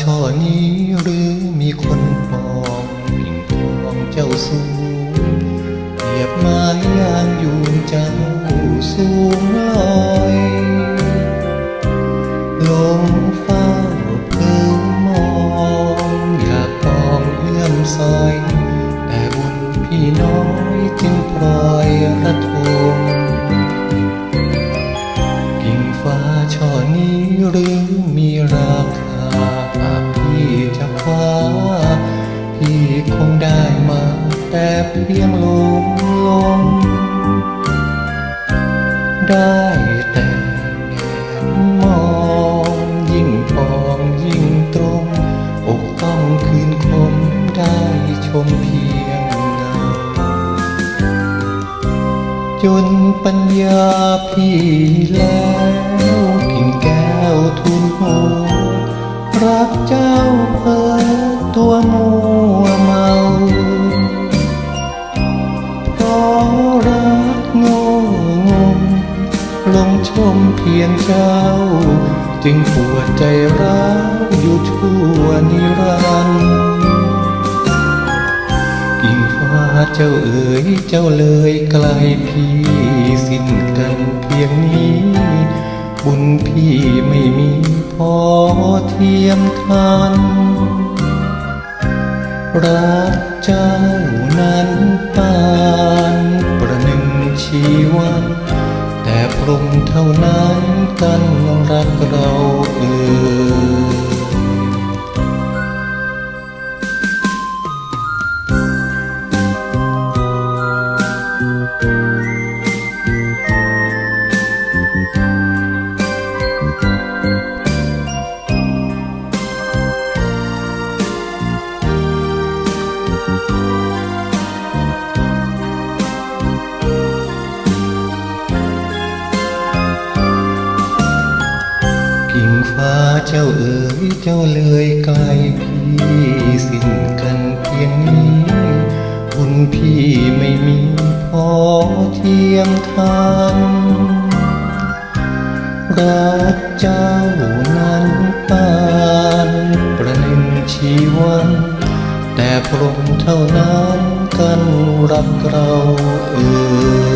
ช่อนี้หรือมีคนปองกิ่งทองเจ้าสูงเรียบไม้ยางยูงเจ้าสูงลอยลงเฝ้าเพื่อมองอยากปองเอื้อมซอย แต่บุญพี่น้อยจึงปล่อยระทมกิ่งฟ้าช่อนี้หรือมีราคา เพียงลมลม ได้แต่แงนมองยิ่งปองยิ่งตรง อกต้องคืนคมได้ชมเพียงเงาจนปัญญาพี่แล้วกิ่งแก้วทุนหัว ชมเพียงเจ้า จึงปวดใจร้าวอยู่ชั่วนิรันดร์กิ่งฟ้าเจ้าเอ๋ยเจ้าเลยไกลพี่สิ้นกันเพียงนี้ บุญพี่ไม่มีพอเทียมทันรักเจ้านั้นปานประหนึ่งชีวัน พรหมเท่านั้นกันรักเราเอ่ย กิ่งฟ้าเจ้าเอ๋ยเจ้าเลยไกลพี่สิ้นกันเพียงนี้บุญพี่ไม่มีพอเทียมทันรักเจ้านั้นปานประหนึ่งชีวันแต่พรมเท่านั้นกันรักเราเอ่ย